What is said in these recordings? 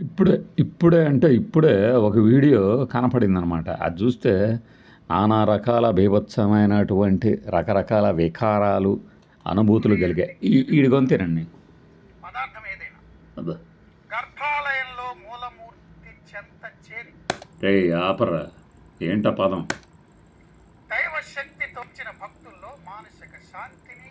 ఇప్పుడే ఇప్పుడే అంటే ఇప్పుడే ఒక వీడియో కనపడిందనమాట. అది చూస్తే నానా రకాల బీభత్సమైనటువంటి రకరకాల వికారాలు అనుభూతులు కలిగాయి. ఈ ఈడి గొంతేనండి రే ఆపరా. ఏంట పదం? భక్తుల్లో మానసిక శాంతిని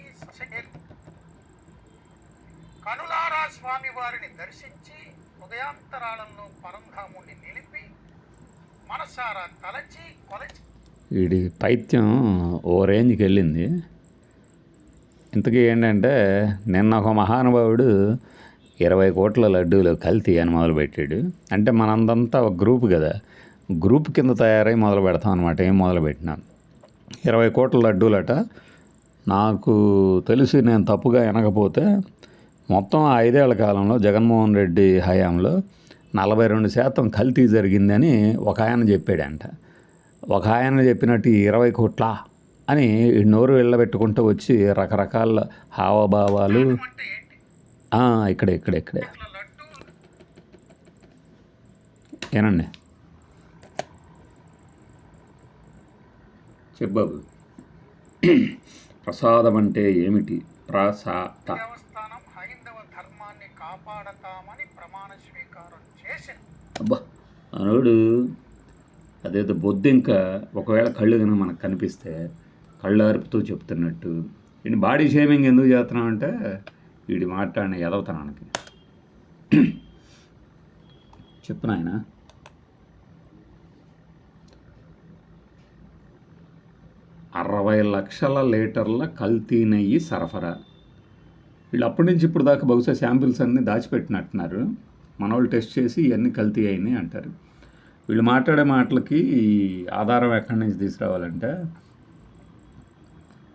కనులారా స్వామి వారిని దర్శించి హృదయాంతరాళంలో పరంధాముని నిలిపి మనసారా తలచి కొలచి వీడి పైత్యం ఓ రేంజ్కి వెళ్ళింది. ఇంతకీ ఏంటంటే నిన్న ఒక మహానుభావుడు ఇరవై కోట్ల లడ్డూలు కల్తీ అని మొదలుపెట్టాడు. అంటే మనందంతా ఒక గ్రూప్ కదా. గ్రూప్ కింద తయారై మొదలు పెడతాం అనమాట ఏం మొదలుపెట్టినా ఇరవై కోట్ల లడ్డూలట నాకు తెలిసి నేను తప్పుగా వినకపోతే మొత్తం ఐదేళ్ళ కాలంలో జగన్మోహన్ రెడ్డి హయాంలో నలభై రెండు శాతం కల్తీ జరిగిందని ఒక ఆయన చెప్పాడంట. ఒక ఆయన చెప్పినట్టు ఇరవై కోట్ల అని నోరు వెళ్ళబెట్టుకుంటూ వచ్చి రకరకాల హావభావాలు. ఇక్కడ ఇక్కడ ఇక్కడే ఇక్కడే. ఏనండి చెప్పబాబు ప్రసాదం అంటే ఏమిటి? ప్రసాద. అబ్బా మనోడు అదేదో బొద్దు ఇంకా ఒకవేళ కళ్ళు కనుక మనకు కనిపిస్తే కళ్ళు అరుపుతూ చెప్తున్నట్టు వీడిని బాడీ షేమింగ్ ఎందుకు చేస్తున్నాం అంటే వీడి మాట్లాడిన ఎదవతనానికి. చెప్పు నాయన. అరవై లక్షల లీటర్ల కల్తీ నెయ్యి సరఫరా. వీళ్ళు అప్పటి నుంచి ఇప్పుడు దాకా బహుశా శాంపిల్స్ అన్నీ దాచిపెట్టినట్టున్నారు. మన వాళ్ళు టెస్ట్ చేసి ఇవన్నీ కల్తీ అయినాయి అంటారు. వీళ్ళు మాట్లాడే మాటలకి ఈ ఆధారం ఎక్కడి నుంచి తీసుకురావాలంటే?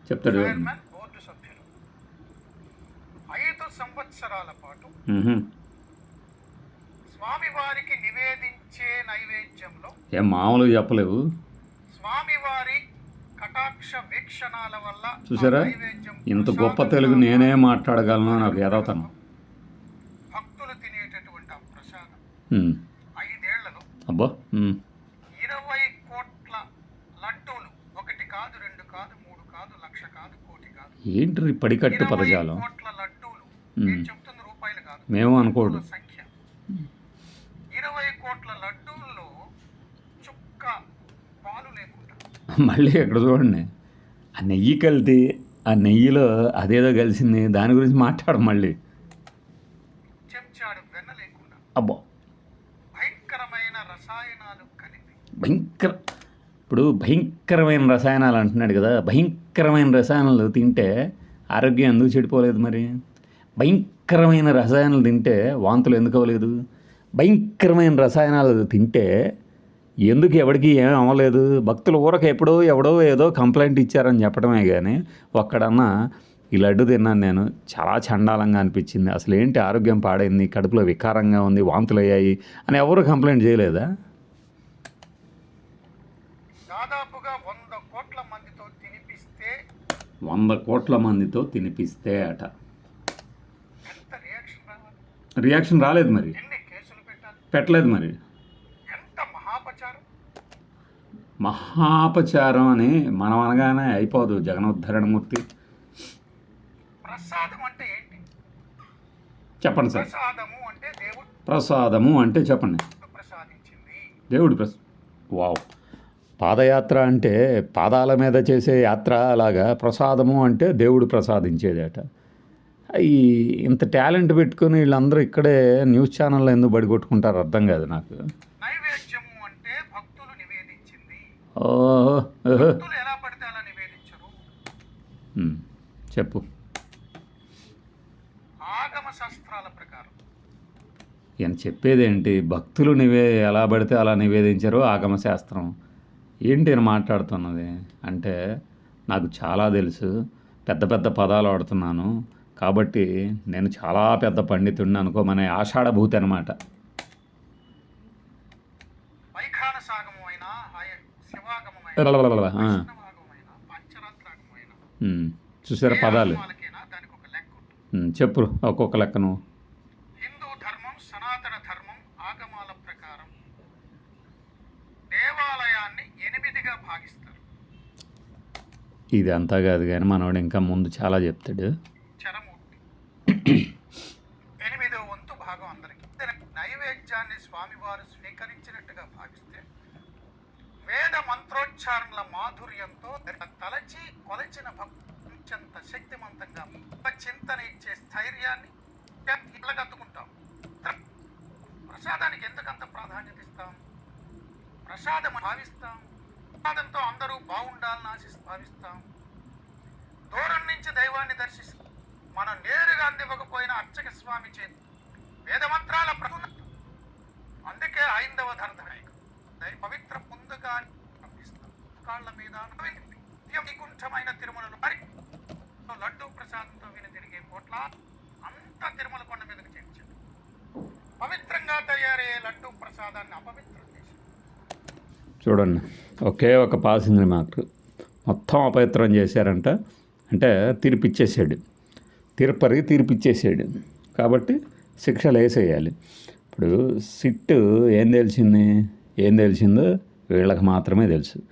చెప్తాడు ఐదు సంవత్సరాల పాటు. స్వామివారికి నివేదించే నైవేద్యంలో ఏం మామూలుగా చెప్పలేవు? స్వామివారి కటాక్ష వీక్షణాల వల్ల చూసారా? నైవేద్యం ఇంత గొప్ప తెలుగు నేనే మాట్లాడగలను నాకు ఎదవుతాను భక్తులు తినేటటువంటి ఆ ఐదేళ్ళలో అబ్బా. ఇరవై కోట్ల లడ్డూలు. ఒకటి కాదు రెండు కాదు మూడు కాదు లక్ష కాదు కోటి కాదు. ఏంటి పడికట్టు పదజాలం? కోట్ల లడ్డూలు. నేను చెప్తున్న రూపాయలు కాదు మేము అనుకోడు సంఖ్య. ఇరవై కోట్ల లడ్డూల్లో చుక్క పాలు లేకుండా. మళ్ళీ ఎక్కడ చూడండి. ఆ నెయ్యి కలితే ఆ నెయ్యిలో అదేదో కలిసింది దాని గురించి మాట్లాడు మళ్ళీ. చెంచాడు వెన్న లేకుండా. అబ్బా భయంకరమైన రసాయనాలు కలిపి భయంకర ఇప్పుడు భయంకరమైన రసాయనాలు అంటున్నాడు కదా భయంకరమైన రసాయనాలు తింటే ఆరోగ్యం ఎందుకు చెడిపోలేదు మరి? భయంకరమైన రసాయనాలు తింటే వాంతులు ఎందుకు అవ్వలేదు? భయంకరమైన రసాయనాలు తింటే ఎందుకు ఎవడికి ఏం అవ్వలేదు? భక్తులు ఊరక ఎప్పుడో ఎవడో ఏదో కంప్లైంట్ ఇచ్చారని చెప్పడమే కానీ ఒక్కడన్నా ఈ లడ్డు తిన్నాను నేను చాలా చండాలంగా అనిపించింది. అసలు ఏంటి ఆరోగ్యం పాడైంది కడుపులో వికారంగా ఉంది వాంతులు అయ్యాయి అని ఎవరు కంప్లైంట్ చేయలేదా? దాదాపుగా వంద కోట్ల మందితో తినిపిస్తే వంద కోట్ల మందితో తినిపిస్తే అట. ఎంత రియాక్షన్ రాలేదు మరి. ఎన్ని కేసులు పెట్టాలి? పెట్టలేదు మరి. ఎంత మహాపచారం? మహాపచారం అని మనం అనగానే అయిపోదు జగనోద్ధరణమూర్తి. ప్రసాదం అంటే ఏంటి? చెప్పండి సార్. ప్రసాదము అంటే దేవుడు. ప్రసాదము అంటే చెప్పండి. ప్రసాదించింది. దేవుడి ప్రస వావ్. పాదయాత్ర అంటే పాదాల మీద చేసే యాత్ర అలాగా ప్రసాదము అంటే దేవుడు ప్రసాదించేదట. ఈ ఇంత టాలెంట్ పెట్టుకొని వీళ్ళందరూ ఇక్కడే న్యూస్ ఛానల్లో ఎందుకు బడి కొట్టుకుంటారు అర్థం కాదు నాకు. ఓహో చెప్పు. ఈయన చెప్పేది ఏంటి భక్తులు నివే ఎలా పడితే అలా నివేదించారు ఆగమ శాస్త్రం. ఏంటి నేను మాట్లాడుతున్నది? అంటే నాకు చాలా తెలుసు. పెద్ద పెద్ద పదాలు వాడుతున్నాను కాబట్టి నేను చాలా పెద్ద పండితుడిని అనుకోమనే ఆషాఢభూతి అనమాట చూసారా పదాలు? చెప్పు ఒక్కొక్క లెక్క నువ్వు ఇది అంతా కాదు కానీ మనోడు ఇంకా ముందు చాలా చెప్తాడు. ఎనిమిదో వంతు భాగం అందరికి. నైవేద్యాన్ని స్వామివారు స్వీకరించినట్టుగా భావిస్తే వేద మంత్రోచ్చారణల మాధుర్యంతో తలచి కొలచిన భక్తంత శక్తివంతంగా చింతన ఇచ్చే స్థైర్యాన్ని ఇళ్ళగద్దుకుంటాం ప్రసాదానికి ఎందుకంత ప్రాధాన్యత ఇస్తాం? ప్రసాదం భావిస్తాం? ప్రసాదంతో అందరూ బాగుండాలని ఆశిస్తూ భావిస్తాం. దూరం నుంచి దైవాన్ని దర్శిస్తాం మనం నేరుగా అందివ్వకపోయిన అర్చక స్వామి చేతి వేదమంత్రాల మంత్రాల అందుకే ఐందవ ధర్మనాయకు దై పవిత్ర ముందుగా పంపిస్తాం కాళ్ళ మీద నికుంఠమైన తిరుమలలో మరి లడ్డూ ప్రసాదంతో విని తిరిగే కోట్ల అంతా తిరుమల కొండ మీదకి చేర్చాడు. పవిత్రంగా తయారయ్యే లడ్డూ ప్రసాదాన్ని అపవిత్రం చేశాడు చూడండి. ఒకే ఒక పాసింగ్ రిమార్క్ మొత్తం అపవిత్రం చేశారంట. అంటే తీర్పిచ్చేసాడు. తీర్పరికి తీర్పిచ్చేసాడు. కాబట్టి శిక్షలు వేసేయాలి ఇప్పుడు సిట్ ఏం తెలిసింది? ఏం తెలిసిందో వీళ్ళకి మాత్రమే తెలుసు.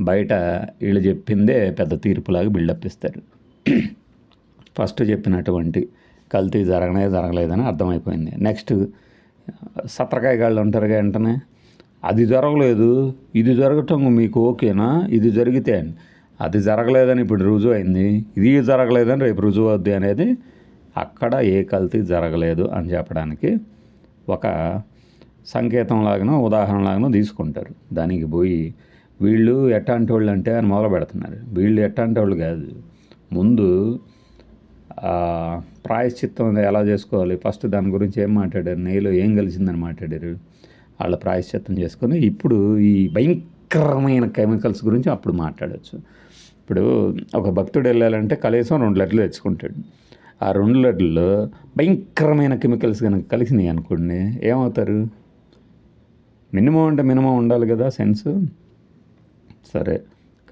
బయట వీళ్ళు చెప్పిందే పెద్ద తీర్పులాగా బిల్డప్ ఇస్తారు. ఫస్ట్ చెప్పినటువంటి కల్తీ జరగనే జరగలేదని అర్థమైపోయింది. నెక్స్ట్ సత్రకాయ గాళ్ళు ఉంటారు వెంటనే? అది జరగలేదు ఇది జరగటం మీకు ఓకేనా? ఇది జరిగితే అని అది జరగలేదని ఇప్పుడు రుజువు అయింది ఇది జరగలేదని రేపు రుజువు అవుద్ది అనేది అక్కడ ఏ కల్తీ జరగలేదు అని చెప్పడానికి ఒక సంకేతం లాగానో ఉదాహరణ లాగానో తీసుకుంటారు. దానికి పోయి వీళ్ళు ఎట్లాంటి వాళ్ళు అంటే అని మొదలు పెడుతున్నారు. వీళ్ళు ఎట్లాంటి వాళ్ళు కాదు. ముందు ప్రాయశ్చిత్తం ఎలా చేసుకోవాలి? ఫస్ట్ దాని గురించి ఏం మాట్లాడారు? నెయ్యిలో ఏం కలిసిందని మాట్లాడారు? వాళ్ళ ప్రాయశ్చిత్తం చేసుకొని ఇప్పుడు ఈ భయంకరమైన కెమికల్స్ గురించి అప్పుడు మాట్లాడచ్చు. ఇప్పుడు ఒక భక్తుడు వెళ్ళాలంటే కనీసం రెండు లడ్లు తెచ్చుకుంటాడు. ఆ రెండు లడ్లలో భయంకరమైన కెమికల్స్ కనుక కలిసినాయి అనుకోండి ఏమవుతారు? మినిమం అంటే మినిమం ఉండాలి కదా సెన్స్. సరే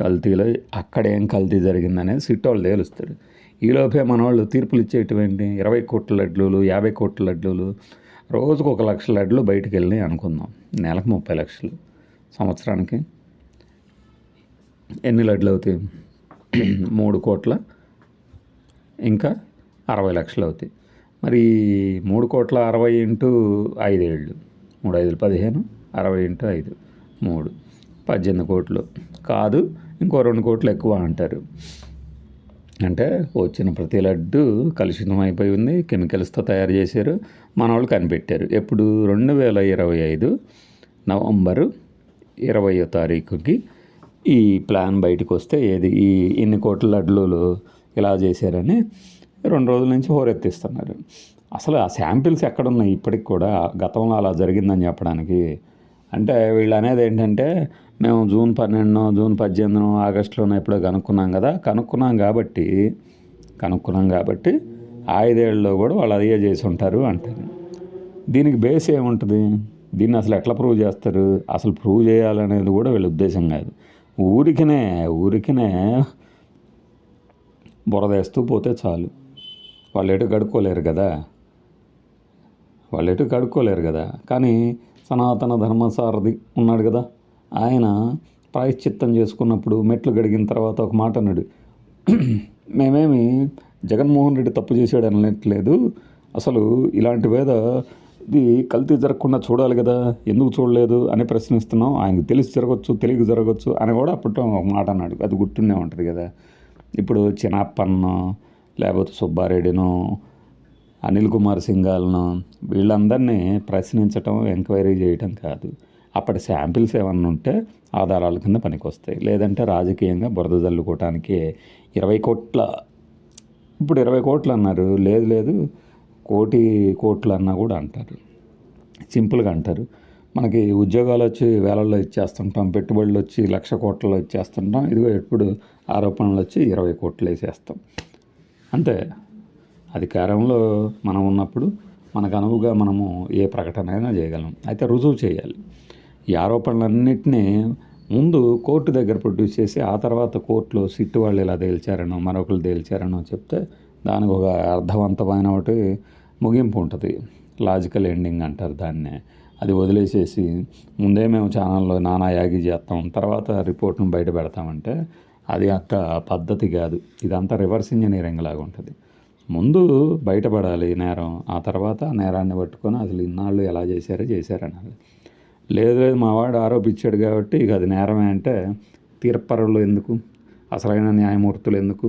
కల్తీలో అక్కడ ఏం కల్తీ జరిగిందనేది సిట్ వాళ్ళు తేలుస్తారు. ఈలోపే మన వాళ్ళు తీర్పులు ఇచ్చేటువంటి? ఇరవై కోట్ల లడ్లు యాభై కోట్ల లడ్లు రోజుకు ఒక లక్ష లడ్లు బయటికి వెళ్ళినాయి అనుకుందాం. నెలకు ముప్పై లక్షలు. సంవత్సరానికి ఎన్ని లడ్లు అవుతాయి? మూడు కోట్ల. ఇంకా అరవై లక్షలు అవుతాయి. మరి మూడు కోట్ల అరవై ఇంటూ ఐదేళ్ళు మూడు ఐదులు పదిహేను అరవై ఇంటూ ఐదు మూడు. పద్దెనిమిది కోట్లు. కాదు ఇంకో రెండు కోట్లు ఎక్కువ అంటారు. అంటే వచ్చిన ప్రతి లడ్డు కలుషితం అయిపోయి ఉంది కెమికల్స్తో తయారు చేశారు మన వాళ్ళు కనిపెట్టారు. ఎప్పుడు? రెండు వేల ఇరవై ఐదు నవంబరు ఇరవయో తారీఖుకి ఈ ప్లాన్ బయటకు వస్తే ఏది? ఈ ఇన్ని కోట్ల లడ్లు ఇలా చేశారని రెండు రోజుల నుంచి హోరెత్తిస్తున్నారు. అసలు ఆ శాంపిల్స్ ఎక్కడున్నాయి? ఇప్పటికి కూడా గతంలో అలా జరిగిందని చెప్పడానికి. అంటే వీళ్ళు అనేది ఏంటంటే మేము జూన్ పన్నెండునో జూన్ పద్దెనిమిదినో ఆగస్టులోనో ఎప్పుడో కనుక్కున్నాం కదా కనుక్కున్నాం కాబట్టి కనుక్కున్నాం కాబట్టి ఐదేళ్ళలో కూడా వాళ్ళు అదే చేసి ఉంటారు అంటారు. దీనికి బేస్ ఏముంటుంది? దీన్ని అసలు ఎట్లా ప్రూవ్ చేస్తారు? అసలు ప్రూవ్ చేయాలనేది కూడా వీళ్ళ ఉద్దేశం కాదు. ఊరికినే ఊరికినే బురదేస్తూ పోతే చాలు. వాళ్ళు ఎటు కడుక్కోలేరు కదా. వాళ్ళు ఎటు కడుక్కోలేరు కదా. కానీ సనాతన ధర్మసారథి ఉన్నాడు కదా. ఆయన ప్రాయశ్చిత్తం చేసుకున్నప్పుడు మెట్లు గడిగిన తర్వాత ఒక మాట అన్నాడు మేమేమి జగన్మోహన్ రెడ్డి తప్పు చేశాడు అనట్లేదు. అసలు ఇలాంటి వేద ఇది కల్తీ జరగకుండా చూడాలి కదా ఎందుకు చూడలేదు? అని ప్రశ్నిస్తున్నాం. ఆయనకు తెలిసి జరగచ్చు తెలియక జరగచ్చు అని కూడా అప్పట్లో ఒక మాట అన్నాడు. అది గుర్తుండే ఉంటుంది కదా. ఇప్పుడు చిన్నప్పన్నో లేకపోతే సుబ్బారెడ్డినో అనిల్ కుమార్ సింగాల్ను వీళ్ళందరినీ ప్రశ్నించటం ఎంక్వైరీ చేయటం కాదు. అప్పటి శాంపిల్స్ ఏమన్నా ఉంటే ఆధారాల కింద పనికొస్తాయి. లేదంటే రాజకీయంగా బురద జల్లుకోవటానికి ఇరవై కోట్ల ఇప్పుడు ఇరవై కోట్లు అన్నారు. లేదు లేదు కోటి కోట్లు అన్నా కూడా అంటారు. సింపుల్గా అంటారు. మనకి ఉద్యోగాలు వచ్చి వేలల్లో ఇచ్చేస్తుంటాం పెట్టుబడులు వచ్చి లక్ష కోట్లలో ఇచ్చేస్తుంటాం. ఇదిగో ఎప్పుడు ఆరోపణలు వచ్చి ఇరవై కోట్లు వేసేస్తాం. అంతే అధికారంలో మనం ఉన్నప్పుడు మనకు అనువుగా మనము ఏ ప్రకటన అయినా చేయగలం. అయితే రుజువు చేయాలి. ఈ ఆరోపణలన్నింటినీ ముందు కోర్టు దగ్గర ప్రొడ్యూస్ చేసి ఆ తర్వాత కోర్టులో సిట్టు వాళ్ళు ఇలా తేల్చారనో మరొకరు తేల్చారనో చెప్తే దానికి ఒక అర్థవంతమైన ఒకటి ముగింపు ఉంటుంది. లాజికల్ ఎండింగ్ అంటారు దాన్నే. అది వదిలేసేసి ముందే మేము ఛానల్లో నానా యాగి చేస్తాం తర్వాత రిపోర్ట్ను బయట పెడతామంటే అది అంత పద్ధతి కాదు. ఇదంతా రివర్స్ ఇంజనీరింగ్ లాగా ఉంటుంది. ముందు బయటపడాలి నేరం ఆ తర్వాత నేరాన్ని పట్టుకొని అసలు ఇన్నాళ్ళు ఎలా చేశారో చేశారనాలి లేదు లేదు మా వాడు ఆరోపించాడు కాబట్టి ఇక అది నేరమే అంటే తీర్పరులు ఎందుకు? అసలైన న్యాయమూర్తులు ఎందుకు?